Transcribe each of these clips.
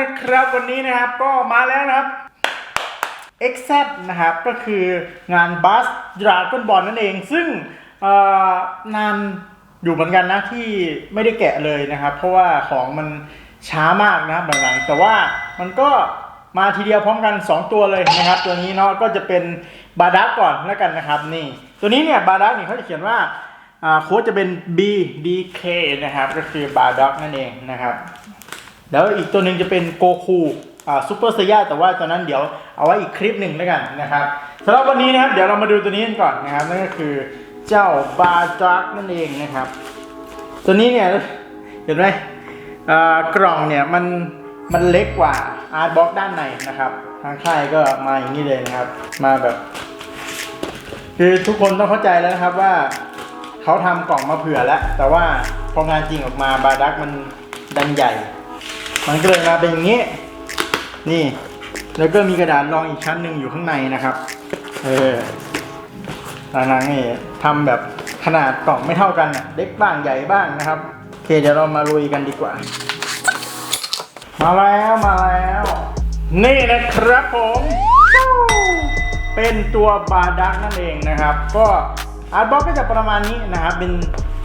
นะครับวันนี้นะครับก็มาแล้วนะครับ XZ นะครับก็คืองานบัสดราก้อนบอลนั่นเอง ซึ่งนานอยู่เหมือนกันนะที่ไม่ได้แกะเลยนะครับ เพราะว่าของมันช้ามากนะหลังๆแต่ว่ามันก็มาทีเดียวพร้อมกัน 2 ตัวเลยนะครับ ตัวนี้เนาะก็จะเป็นบาดักก่อนแล้วกันนะครับนี่ ตัวนี้เนี่ยบาดักเนี่ยเขาจะเขียนว่าอ่าโค้ดจะเป็น B D K นะครับ ก็คือบาดักนั่นเองนะครับ แล้วอีกตัวหนึ่งจะเป็นโกคูอ่าซูเปอร์เซย่าแต่ว่าตอนนั้นเดี๋ยวเอาไว้อีกคลิปหนึ่งแล้วกันนะครับสำหรับวันนี้นะครับเดี๋ยวเรามาดูตัวนี้กันก่อนนะครับนั่นก็คือเจ้าบาจักนั่นเองนะครับ ตัวนี้เนี่ยเห็นไหมอ่ากล่องเนี่ยมันมันเล็กกว่าอาร์ตบ็อกด้านในนะครับ ทางค่ายก็มาอย่างนี้เลยนะครับ มาแบบ คือทุกคนต้องเข้าใจแล้วนะครับว่าเขาทำกล่องมาเผื่อแล้ว แต่ว่าพองานจริงออกมาบาดักมันดันใหญ่ มันก็เลยมาเป็นอย่างนี้ นี่ แล้วก็มีกระดาษรองอีกชั้นหนึ่งอยู่ข้างในนะครับ เออทางนั้นนี่ทำแบบขนาดกล่องไม่เท่ากันเล็กบ้างใหญ่บ้างนะครับโอเคเดี๋ยวเรามาลุยกันดีกว่า มาแล้วมาแล้ว นี่นะครับผมเป็นตัวบาดักนั่นเองนะครับ ก็อาร์ตบ็อกก็จะประมาณนี้นะครับ เป็น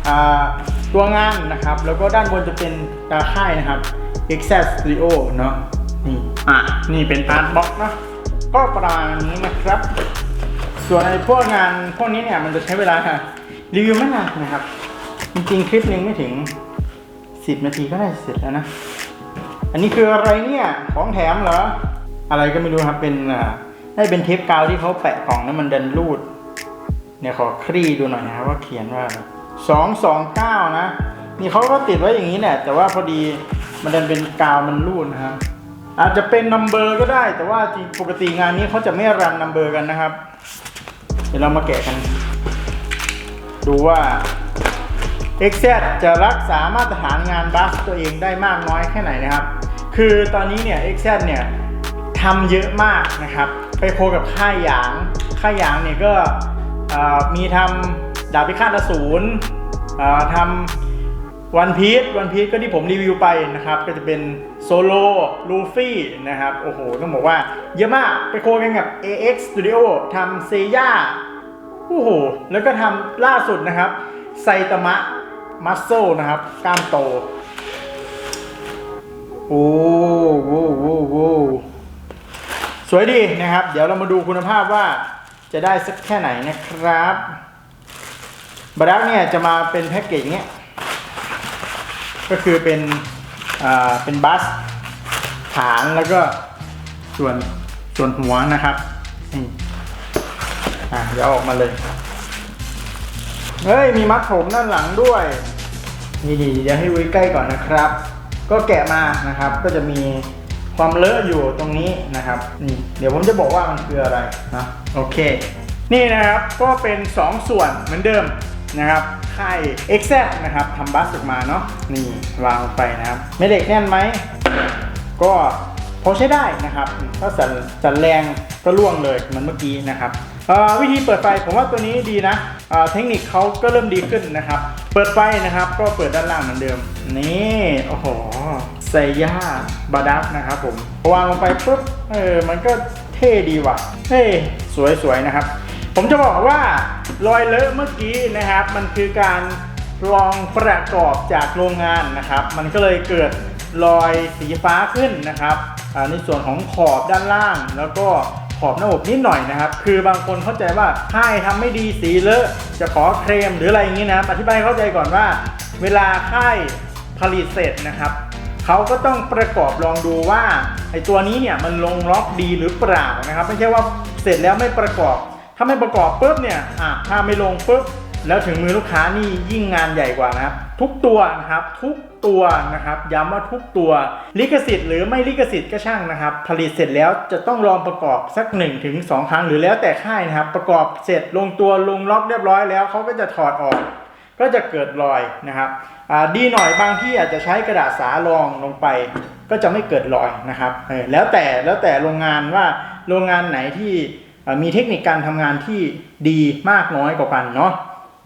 อ่า ตัวงานนะครับ แล้วก็ด้านบนจะเป็นตาค่ายนะครับ e x a c t Studio เนาะนี่อะนี่เป็นอาร์ตบ็อกเนาะก็ประมาณนี้นะครับ ส่วนในพวกงานพวกนี้เนี่ยมันจะใช้เวลารีวิวไม่นานนะครับ จริงๆ คลิปหนึ่งไม่ถึง 10 นาทีก็ได้เสร็จแล้วนะ อันนี้คืออะไรเนี่ย ของแถมเหรอ อะไรก็ไม่รู้ครับเป็นได้เป็นเทปกาวที่เขาแปะกล่องแล้วมันดันรูดเนี่ยขอคลี่ดูหน่อยนะครับว่าเขียนว่าอะไร สองสองเก้านะ นี่เขาก็ติดไว้อย่างนี้แหละแต่ว่าพอดีมันดันเป็นกาวมันรูดนะครับ อาจจะเป็นนัมเบอร์ก็ได้ แต่ว่าปกติงานนี้เขาจะไม่รันนัมเบอร์กันนะครับ เดี๋ยวเรามาแกะกัน ดูว่า x z จะรักษามาตรฐานงานบัสตัวเองได้มากน้อยแค่ไหนนะครับ คือตอนนี้เนี่ย x z เนี่ยทำเยอะมากนะครับ ไปโคกับค่ายหยาง ค่ายหยางเนี่ยก็มีทำ ดาบพิฆาตอสูรทำวันพี e วันพี e ก็ที่ผมรีวิวไปนะครับ ก็จะเป็นโซโลลูฟี่นะครับ โอ้โห ต้องบอกว่าเยอะมากไปโคกันกับ AX Studio ทำเซย่าโอ้โห แล้วก็ทำล่าสุดนะครับไซตามะมัสโซนะครับกล้ามโต โอ้โหโว้โว้สวยดีนะครับ เดี๋ยวเรามาดูคุณภาพว่าจะได้สักแค่ไหนนะครับ บรักเนี่ยจะมาเป็นแพ็กเกจอย่างเงี้ย ก็คือเป็นอ่าเป็นบัสฐานแล้วก็ส่วนส่วนหัวนะครับนี่อะเดี๋ยวอาออกมาเลย เฮ้ย มีมัดผมด้านหลังด้วย นี่ดีเดี๋ยวให้ดูใกล้ก่อนนะครับ ก็แกะมานะครับ ก็จะมีความเลอะอยู่ตรงนี้นะครับนี่เดี๋ยวผมจะบอกว่ามันคืออะไรนะโอเค นี่นะครับก็เป็น 2ส่วนเหมือนเดิม นะครับค่าย x z นะครับทำบัสออกมาเนาะนี่วางลงไปนะครับไม่เหล็กแน่นไหม ก็พอใช้ได้นะครับ ถ้าสั่นสันแรงก็ล่วงเลยเหมันเมื่อกี้นะครับวิธีเปิดไฟผมว่าตัวนี้ดีนะเทคนิคเขาก็เริ่มดีขึ้นนะครับ เปิดไฟนะครับก็เปิดด้านล่างเหมือนเดิม นี่โอ้โหไซย่าบาดักนะครับผมวางลงไปปุ๊บเออมันก็เท่ดีว่ะเฮ้สวยๆนะครับ ผมจะบอกว่ารอยเลอะเมื่อกี้นะครับ มันคือการลองประกอบจากโรงงานนะครับ มันก็เลยเกิดรอยสีฟ้าขึ้นนะครับในส่วนของขอบด้านล่าง แล้วก็ขอบหน้าอกนิดหน่อยนะครับ คือบางคนเข้าใจว่าค่ายทำไม่ดีสีเลอะจะขอเคลมหรืออะไรอย่างนี้นะอธิบายเข้าใจก่อนว่า เวลาค่ายผลิตเสร็จนะครับเขาก็ต้องประกอบลองดูว่าไอ้ตัวนี้เนี่ยมันลงล็อกดีหรือเปล่านะครับ ไม่ใช่ว่าเสร็จแล้วไม่ประกอบ ถ้าไม่ประกอบปุ๊บเนี่ยอะถ้าไม่ลงปุ๊บแล้วถึงมือลูกค้านี่ยิ่งงานใหญ่กว่านะครับ ทุกตัวนะครับทุกตัวนะครับย้ำว่าทุกตัวลิขสิทธิ์หรือไม่ลิขสิทธิ์ก็ช่างนะครับ ผลิตเสร็จแล้วจะต้องลองประกอบสัก1นถึงสครั้งหรือแล้วแต่ค่ายนะครับ ประกอบเสร็จลงตัวลงล็อกเรียบร้อยแล้วเขาก็จะถอดออก ก็จะเกิดรอยนะครับดีหน่อยบางที่อาจจะใช้กระดาษสารองลงไป ก็จะไม่เกิดรอยนะครับแล้วแต่แล้วแต่โรงงานว่าโรงงานไหนที่ มีเทคนิคการทำงานที่ดีมากน้อยกว่ากันเนาะ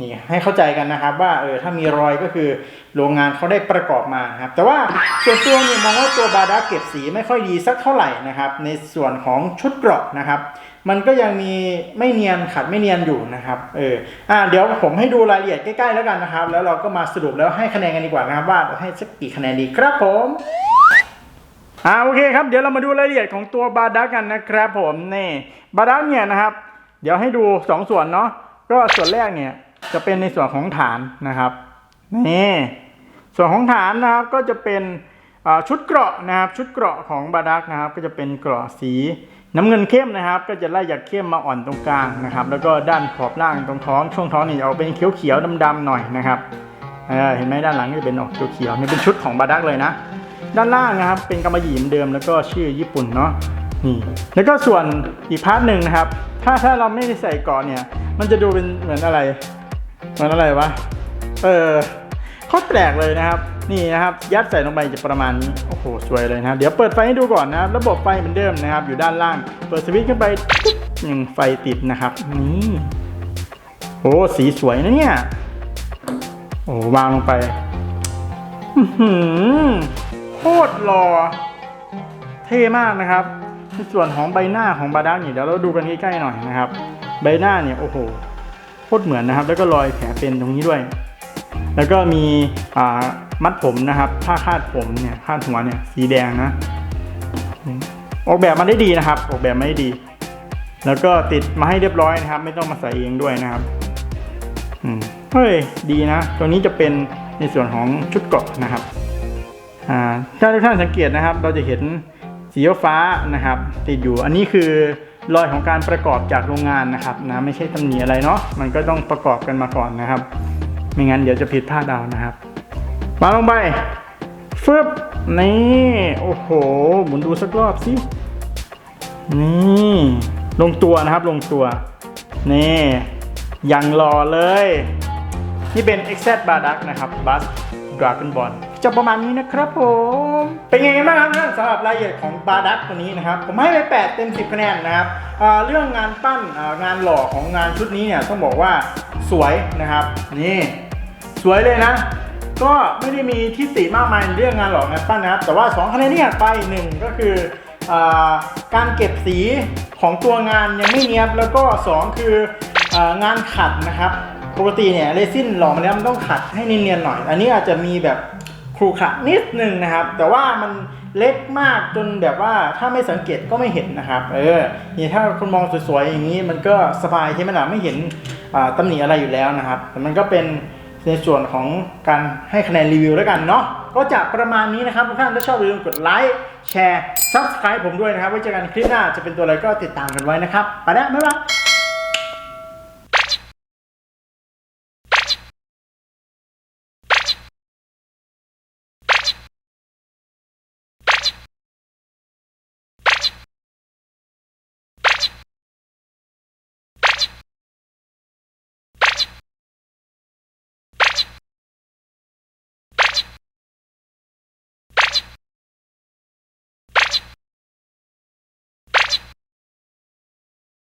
นี่ให้เข้าใจกันนะครับว่าเออถ้ามีรอยก็คือโรงงานเขาได้ประกอบมาครับแต่ว่าส่วนตัวเนี่ยมองว่าตัวบาดาเก็บสีไม่ค่อยดีสักเท่าไหร่นะครับ ในส่วนของชุดเกราะนะครับ มันก็ยังมีไม่เนียนขัดไม่เนียนอยู่นะครับเอออ่าเดี๋ยวผมให้ดูรายละเอียดใกล้ๆแล้วกันนะครับ แล้วเราก็มาสรุปแล้วให้คะแนนกันดีกว่านะครับว่าให้สักกี่คะแนนดีครับผม อ่าโอเคครับเดี๋ยวเรามาดูรายละเอียดของตัวบาดักกันนะครับผมนี่บาดักเนี่ยนะครับ เดี๋ยวให้ดูสองส่วนเนาะก็ส่วนแรกเนี่ยจะเป็นในส่วนของฐานนะครับนี่ส่วนของฐานนะครับก็จะเป็นชุดเกราะนะครับชุดเกราะของบาดักนะครับ ก็จะเป็นเกราะสีน้ำเงินเข้มนะครับ ก็จะไล่จากเข้มมาอ่อนตรงกลางนะครับ แล้วก็ด้านขอบล่างตรงท้องช่วงท้องนี่จะออกเป็นเขียวๆดำๆหน่อยนะครับเเห็นไหมด้านหลังก็จะเป็นออกเขียวๆนี่เป็นชุดของบาดักเลยนะ ด้านล่างนะครับเป็นกำมะหยี่เหมือนเดิมแล้วก็ชื่อญี่ปุ่นเนาะนี่แล้วก็ส่วนอีกพาร์ทหนึ่งนะครับ ถ้าถ้าเราไม่ได้ใส่ก่อนเนี่ย มันจะดูเป็นเหมือนอะไรเหมือนอะไรวะเออโคตรแปลกเลยนะครับ นี่นะครับ ยัดใส่ลงไปจะประมาณนี้โอ้โหสวยเลยนะเดี๋ยวเปิดไฟให้ดูก่อนนะครับ ระบบไฟเหมือนเดิมนะครับ อยู่ด้านล่าง เปิดสวิตช์ขึ้นไปยังไฟติดนะครับนี่โอ้สีสวยนะเนี่ยโอ้วางลงไป อื้อหือ โคตรหล่อเท่มากนะครับในส่วนของใบหน้าของบาดักเนี่ยเดี๋ยวเราดูกันใกล้ๆหน่อยนะครับ ใบหน้าเนี่ยโอ้โหโคตรเหมือนนะครับ แล้วก็รอยแผลเป็นตรงนี้ด้วย แล้วก็มีมัดผมนะครับผ้าคาดผมเนี่ยคาดหัวเนี่ยสีแดงนะ ออกแบบมาได้ดีนะครับ ออกแบบมาได้ดี แล้วก็ติดมาให้เรียบร้อยนะครับ ไม่ต้องมาใส่เองด้วยนะครับอืมเฮ้ยดีนะตรงนี้จะเป็นในส่วนของชุดเกราะนะครับ ถ้าทุกท่านสังเกตนะครับ เราจะเห็นสีฟ้านะครับ ติดอยู่อันนี้คือรอยของการประกอบจากโรงงานนะครับนะไม่ใช่ตำหนิอะไรเนาะมันก็ต้องประกอบกันมาก่อนนะครับ ไม่งั้นเดี๋ยวจะผิดพลาดเอานะครับวางลงไปฟึบนี่โอ้โหหมุนดูสักรอบสินี่ลงตัวนะครับลงตัวนี่ยังรอเลย นี่เป็น x z b a r d u c k นะครับ Bus Dragon Ball จะประมาณนี้นะครับผม เป็นไงบ้างครับสำหรับรายละเอียดของ b a r d u c k ตัวนี้นะครับ ผมให้ไป8เต็ม 10คะแนนนะครับเรื่องงานปั้นงานหล่อของงานชุดนี้เนี่ยต้องบอกว่าสวยนะครับ นี่ สวยเลยนะ ก็ไม่ได้มีทิฏฐิมากมายเรื่องงานหล่องานปั้นนะครับ แต่ว่า2คะแนนที่ไปหนึ่งก็คืออการเก็บสีของตัวงานยังไม่เนียบแล้วก็ 2 คือองานขัดนะครับ ปกติเนี่ยเรซินหล่อมาแล้วมันต้องขัดให้เนียนๆหน่อย อันนี้อาจจะมีแบบ ครูขระนิดนึงนะครับ แต่ว่ามันเล็กมากจนแบบว่าถ้าไม่สังเกตก็ไม่เห็นนะครับ เออนี่ถ้าคุณมองสวยๆอย่างนี้มันก็สบายใช่ไหมล่ะไม่เห็นอ่าหนิอะไรอยู่แล้วนะครับ แต่มันก็เป็นในส่วนของการให้คะแนนรีวิวแล้วกันเนาะก็จะประมาณนี้นะครับทุกท่านถ้าชอบอย่าลืมกดไลค์แชร์ Subscribe ผมด้วยนะครับไว้เจอกันคลิปหน้าจะเป็นตัวอะไรก็ติดตามกันไว้นะครับไปแล้วบ๊ายบาย